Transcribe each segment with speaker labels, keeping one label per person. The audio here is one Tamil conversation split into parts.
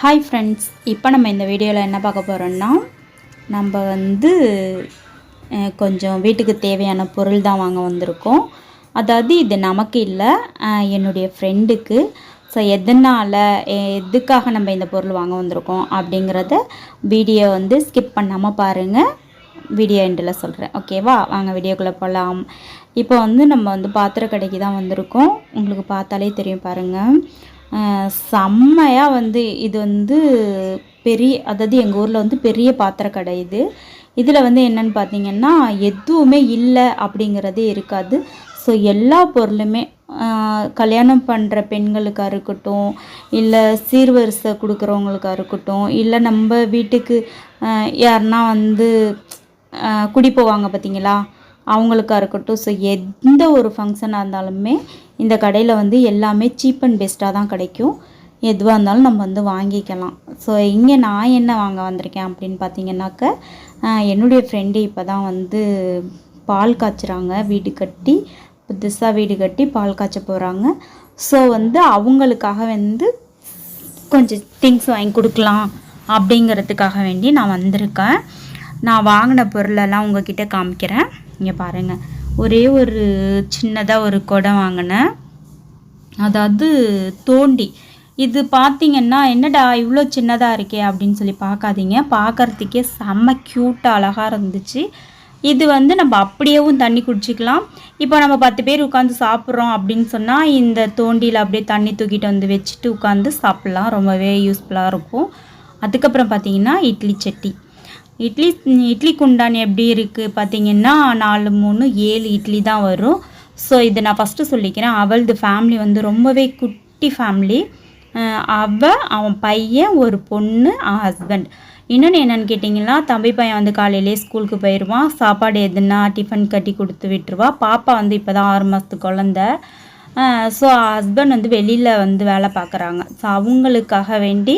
Speaker 1: ஹாய் ஃப்ரெண்ட்ஸ் இப்போ நம்ம இந்த வீடியோவில் என்ன பார்க்க போகிறோம்னா நம்ம வந்து கொஞ்சம் வீட்டுக்கு தேவையான பொருள் தான் வாங்க வந்திருக்கோம். அதாவது இது நமக்கு இல்லை என்னுடைய ஃப்ரெண்டுக்கு ஸோ எதனால் எதுக்காக நம்ம இந்த பொருள் வாங்க வந்திருக்கோம் அப்படிங்கிறத வீடியோ வந்து ஸ்கிப் பண்ணாமல் பாருங்கள் வீடியோ எண்டில் சொல்கிறேன் ஓகேவா வாங்க வீடியோக்குள்ளே போகலாம் இப்போ வந்து நம்ம வந்து பாத்திர கடைக்கு தான் வந்திருக்கோம். உங்களுக்கு பார்த்தாலே தெரியும் பாருங்கள் செம்மையாக வந்து இது வந்து பெரிய அதாவது எங்கள் ஊரில் வந்து பெரிய பாத்திர கடை இது. இதில் வந்து என்னென்னு பார்த்தீங்கன்னா எதுவுமே இல்லை அப்படிங்கிறதே இருக்காது. ஸோ எல்லா பொருளுமே கல்யாணம் பண்ணுற பெண்களுக்காக இருக்கட்டும் இல்லை சீர்வரிசை கொடுக்குறவங்களுக்காக இருக்கட்டும் இல்லை நம்ம வீட்டுக்கு யாருன்னா வந்து குடி போவாங்க பார்த்தீங்களா அவங்களுக்காக இருக்கட்டும். ஸோ எந்த ஒரு ஃபங்க்ஷனாக இருந்தாலுமே இந்த கடையில் வந்து எல்லாமே சீப் அண்ட் பெஸ்ட்டாக தான் கிடைக்கும். எதுவாக இருந்தாலும் நம்ம வந்து வாங்கிக்கலாம். ஸோ இங்கே நான் என்ன வாங்க வந்திருக்கேன் அப்படின்னு பார்த்தீங்கன்னாக்க என்னுடைய ஃப்ரெண்டு இப்போ தான் வந்து பால் காய்ச்சுறாங்க. வீடு கட்டி புதுசாக வீடு கட்டி பால் காய்ச்ச போகிறாங்க ஸோ வந்து அவங்களுக்காக வந்து கொஞ்சம் திங்ஸ் வாங்கி கொடுக்கலாம் அப்படிங்கிறதுக்காக வேண்டி நான் வந்திருக்கேன். நான் வாங்கின பொருளெல்லாம் உங்ககிட்ட காமிக்கிறேன். இங்கே பாருங்கள் ஒரே ஒரு சின்னதாக ஒரு குடம் வாங்கினேன். அதாவது தோண்டி. இது பார்த்தீங்கன்னா என்னடா இவ்வளோ சின்னதாக இருக்கே அப்படின்னு சொல்லி பார்க்காதீங்க பார்க்கறதுக்கே செம்ம க்யூட்டாக அழகாக இருந்துச்சு. இது வந்து நம்ம அப்படியேவும் தண்ணி குடிச்சிக்கலாம். இப்போ நம்ம பத்து பேர் உட்காந்து சாப்பிட்றோம் அப்படின்னு சொன்னால் இந்த தோண்டியில் அப்படியே தண்ணி தூக்கிட்டு வந்து வச்சுட்டு உட்காந்து சாப்பிட்லாம். ரொம்பவே யூஸ்ஃபுல்லாக இருக்கும். அதுக்கப்புறம் பார்த்தீங்கன்னா இட்லி சட்டி. இட்லி இட்லி குண்டான் எப்படி இருக்குது பார்த்தீங்கன்னா நாலு மூணு ஏழு இட்லி தான் வரும். ஸோ இது நான் ஃபஸ்ட்டு சொல்லிக்கிறேன். அவளது ஃபேமிலி வந்து ரொம்பவே குட்டி ஃபேமிலி அவள் அவன் பையன் ஒரு பொண்ணு ஹஸ்பண்ட் இன்னொன்று என்னென்னு கேட்டிங்கன்னா தம்பி பையன் வந்து காலையிலே ஸ்கூலுக்கு போயிடுவான் சாப்பாடு எதுனா டிஃபன் கட்டி கொடுத்து விட்டுருவா. பாப்பா வந்து இப்போ தான் ஆறு மாதத்து குழந்த. ஸோ ஹஸ்பண்ட் வந்து வெளியில் வந்து வேலை பார்க்குறாங்க. ஸோ அவங்களுக்காக வேண்டி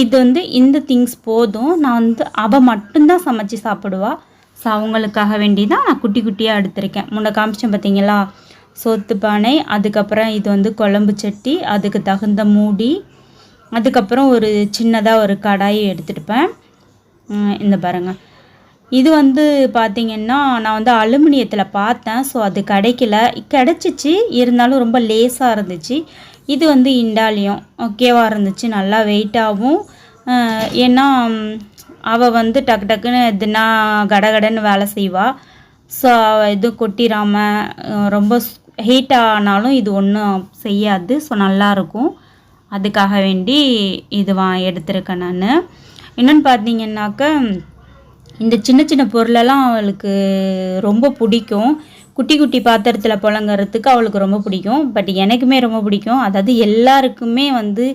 Speaker 1: இது வந்து இந்த திங்ஸ் போதும். நான் வந்து அவள் மட்டும்தான் சமைச்சு சாப்பிடுவா. ஸோ அவங்களுக்காக வேண்டி தான் நான் குட்டி குட்டியாக எடுத்திருக்கேன். முன்ன காமிச்சேன் பார்த்தீங்களா சோத்து பானை அதுக்கப்புறம் இது வந்து குழம்பு சட்டி அதுக்கு தகுந்த மூடி அதுக்கப்புறம் ஒரு சின்னதாக ஒரு கடாயை எடுத்துட்டுப்பேன். இந்த பாருங்கள் இது வந்து பார்த்திங்கன்னா நான் வந்து அலுமினியத்தில் பார்த்தேன். ஸோ அது கிடைக்கல. கிடச்சிச்சு. இருந்தாலும் ரொம்ப லேஸாக இருந்துச்சு. இது வந்து இண்டாலியம். ஓகேவாக இருந்துச்சு. நல்லா வெயிட்டாகவும் ஏன்னா அவள் வந்து டக்கு டக்குன்னு எதுனா கடகடன்னு வேலை செய்வாள் ஸோ அவள் எதுவும் கொட்டிடாமல் ரொம்ப ஹீட் ஆனாலும் இது ஒன்றும் செய்யாது. ஸோ நல்லாயிருக்கும் அதுக்காக வேண்டி இது வா எடுத்திருக்கேன் நான். இன்னொன்று பார்த்தீங்கன்னாக்க இந்த சின்ன சின்ன பொருளெல்லாம் அவளுக்கு ரொம்ப பிடிக்கும். குட்டி குட்டி பாத்திரத்தில் புழங்கறதுக்கு அவளுக்கு ரொம்ப பிடிக்கும். பட் எனக்குமே ரொம்ப பிடிக்கும். அதாவது எல்லாருக்குமே வந்து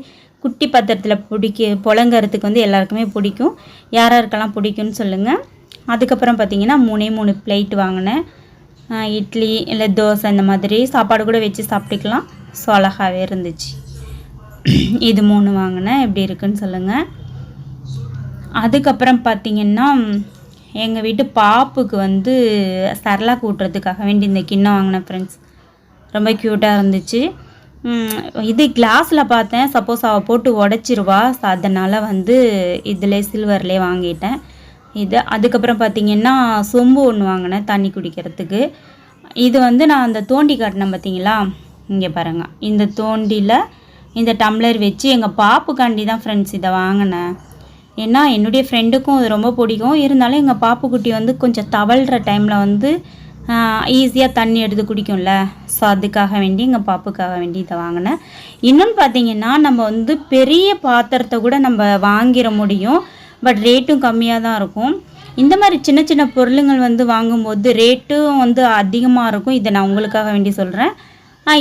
Speaker 1: குட்டி பாத்திரத்தில் பிடிக்க புழங்கறதுக்கு வந்து எல்லாருக்குமே பிடிக்கும். யார் யாருக்கெல்லாம் பிடிக்கும்னு சொல்லுங்கள் அதுக்கப்புறம் பார்த்திங்கன்னா மூணே மூணு பிளேட் வாங்கினேன். இட்லி இல்லை தோசை இந்த மாதிரி சாப்பாடு கூட வச்சு சாப்பிட்டுக்கலாம். ஸோ இருந்துச்சு. இது மூணு வாங்கினேன். எப்படி இருக்குன்னு சொல்லுங்கள் அதுக்கப்புறம் பார்த்தீங்கன்னா எங்கள் வீட்டு பாப்புக்கு வந்து சரளா கூட்டுறதுக்காக வேண்டி இந்த கிண்ணம் வாங்கினேன் ஃப்ரெண்ட்ஸ் ரொம்ப க்யூட்டாக இருந்துச்சு. இது கிளாஸில் பார்த்தேன். சப்போஸ் அவள் போட்டு உடச்சிருவா. ஸோ அதனால் வந்து இதில் சில்வர்லேயே வாங்கிட்டேன். இது அதுக்கப்புறம் பார்த்திங்கன்னா சொம்பு ஒன்று வாங்கினேன் தண்ணி குடிக்கிறதுக்கு. இது வந்து நான் அந்த தோண்டி காட்டினேன் பார்த்தீங்களா? இங்கே பாருங்கள் இந்த தோண்டியில் இந்த டம்ளர் வச்சு எங்கள் பாப்புக்காண்டி தான் ஃப்ரெண்ட்ஸ் இதை வாங்கினேன். ஏன்னா என்னுடைய ஃப்ரெண்டுக்கும் அது ரொம்ப பிடிக்கும். இருந்தாலும் எங்கள் பாப்புக்குட்டி வந்து கொஞ்சம் தவழ்கிற டைமில் வந்து ஈஸியாக தண்ணி எடுத்து குடிக்கும்ல. ஸோ அதுக்காக வேண்டி எங்கள் பாப்புக்காக வேண்டி இதை வாங்கினேன். இன்னொன்று பார்த்தீங்கன்னா நம்ம வந்து பெரிய பாத்திரத்தை கூட நம்ம வாங்கிட முடியும். பட் ரேட்டும் கம்மியாக தான் இருக்கும். இந்த மாதிரி சின்ன சின்ன பொருளுங்கள் வந்து வாங்கும்போது ரேட்டும் வந்து அதிகமாக இருக்கும். இதை நான் உங்களுக்காக வேண்டி சொல்கிறேன்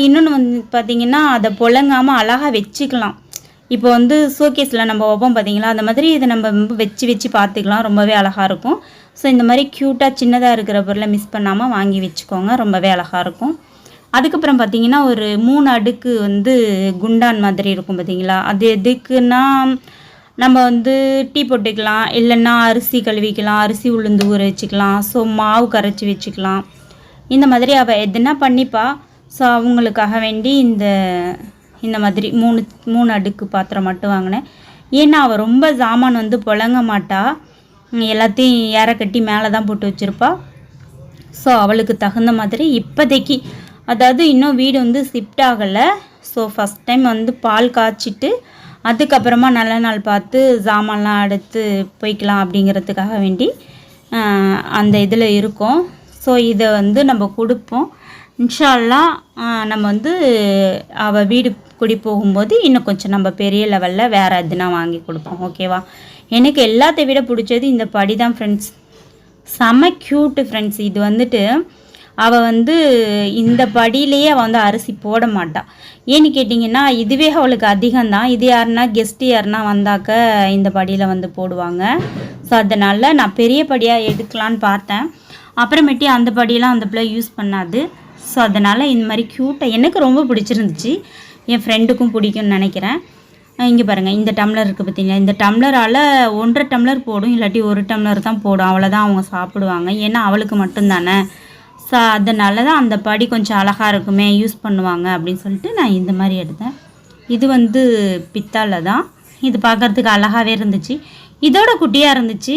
Speaker 1: இன்னொன்று வந்து பார்த்திங்கன்னா அதை புழங்காமல் அழகாக வச்சுக்கலாம். இப்போ வந்து ஷோகேஸில் நம்ம வைப்போம் பார்த்தீங்களா அந்த மாதிரி இதை நம்ம வச்சு வச்சு பார்த்துக்கலாம். ரொம்பவே அழகாக இருக்கும். ஸோ இந்த மாதிரி க்யூட்டாக சின்னதாக இருக்கிற பொருளை மிஸ் பண்ணாமல் வாங்கி வச்சுக்கோங்க. ரொம்பவே அழகாக இருக்கும். அதுக்கப்புறம் பார்த்தீங்கன்னா ஒரு மூணு அடுக்கு வந்து குண்டான் மாதிரி இருக்கும் பார்த்தீங்களா அது எதுக்குன்னா நம்ம வந்து டீ போட்டுக்கலாம். இல்லைன்னா அரிசி கழுவிக்கலாம். அரிசி உளுந்து ஊற வச்சுக்கலாம். ஸோ மாவு கரைச்சி வச்சுக்கலாம். இந்த மாதிரி அவள் எதுனா பண்ணிப்பா. ஸோ அவங்களுக்காக வேண்டி இந்த இந்த மாதிரி மூணு மூணு அடுக்கு பாத்திரம் மட்டும் வாங்கினேன். ஏன்னா அவள் ரொம்ப சாமான் வந்து புழங்க மாட்டா. எல்லாத்தையும் ஏற கட்டி மேலே தான் போட்டு வச்சுருப்பா. ஸோ அவளுக்கு தகுந்த மாதிரி இப்போதைக்கு அதாவது இன்னும் வீடு வந்து ஷிஃப்ட் ஆகலை. ஸோ ஃபஸ்ட் டைம் வந்து பால் காய்ச்சிட்டு அதுக்கப்புறமா நல்ல நாள் பார்த்து சாமான்லாம் அடுத்து போய்க்கலாம் அப்படிங்கிறதுக்காக வேண்டி அந்த இதில் இருக்கோம். ஸோ இதை வந்து நம்ம கொடுப்போம். இன்ஷால்லா நம்ம வந்து அவள் வீடு குடி போகும்போது இன்னும் கொஞ்சம் நம்ம பெரிய லெவலில் வேறு எதுனா வாங்கி கொடுப்போம். ஓகேவா எனக்கு எல்லாத்தை விட பிடிச்சது இந்த படி தான் ஃப்ரெண்ட்ஸ் செம க்யூட்டு ஃப்ரெண்ட்ஸ் இது வந்துட்டு அவள் வந்து இந்த படியிலேயே அவள் வந்து அரிசி போட மாட்டாள் ஏன்னு கேட்டிங்கன்னா இதுவே அவளுக்கு அதிகம்தான். இது யாருன்னா கெஸ்ட்டு யாருன்னா வந்தாக்க இந்த படியில் வந்து போடுவாங்க. ஸோ அதனால் நான் பெரிய படியாக எடுக்கலான்னு பார்த்தேன். அப்புறமேட்டி அந்த படியெல்லாம் அந்த பிள்ளை யூஸ் பண்ணாது. ஸோ அதனால் இந்த மாதிரி க்யூட்டாக எனக்கு ரொம்ப பிடிச்சிருந்துச்சு. என் ஃப்ரெண்டுக்கும் பிடிக்கும்னு நினைக்கிறேன். இங்கே பாருங்கள் இந்த டம்ளர் இருக்குது பார்த்தீங்களா? இந்த டம்ளரால் ஒன்றரை டம்ளர் போடும் இல்லாட்டி ஒரு டம்ளர் தான் போடும். அவ்வளோதான் அவங்க சாப்பிடுவாங்க. ஏன்னா அவளுக்கு மட்டும்தானே. ஸோ அதனால தான் அந்த படி கொஞ்சம் அழகாக இருக்குமே யூஸ் பண்ணுவாங்க அப்படின்னு சொல்லிட்டு நான் இந்த மாதிரி எடுத்தேன். இது வந்து பித்தால தான். இது பார்க்குறதுக்கு அழகாகவே இருந்துச்சு. இதோட குட்டியாக இருந்துச்சு.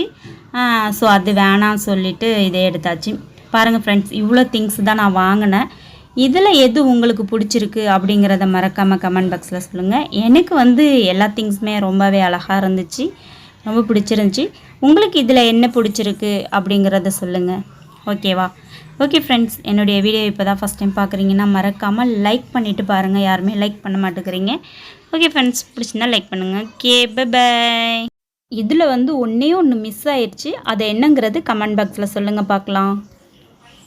Speaker 1: ஸோ அது வேணாம்னு சொல்லிட்டு இதை எடுத்தாச்சு. பாருங்கள் ஃப்ரெண்ட்ஸ் இவ்வளோ திங்ஸ் தான் நான் வாங்கினேன். இதில் எது உங்களுக்கு பிடிச்சிருக்கு அப்படிங்கிறத மறக்காமல் கமெண்ட் பாக்ஸில் சொல்லுங்கள் எனக்கு வந்து எல்லா திங்ஸுமே ரொம்பவே அழகாக இருந்துச்சு. ரொம்ப பிடிச்சிருந்துச்சி. உங்களுக்கு இதில் என்ன பிடிச்சிருக்கு அப்படிங்கிறத சொல்லுங்கள் ஓகேவா ஓகே ஃப்ரெண்ட்ஸ் என்னுடைய வீடியோ இப்போ தான் ஃபஸ்ட் டைம் பார்க்குறீங்கன்னா மறக்காமல் லைக் பண்ணிவிட்டு பாருங்கள் யாருமே லைக் பண்ண மாட்டேங்கிறீங்க. ஓகே ஃப்ரெண்ட்ஸ் பிடிச்சிருந்தா லைக் பண்ணுங்கள் ஓகே பாய் இதில் வந்து ஒன்றே ஒன்று மிஸ் ஆயிடுச்சு அது என்னங்கிறது கமெண்ட் பாக்ஸில் சொல்லுங்கள் பார்க்கலாம்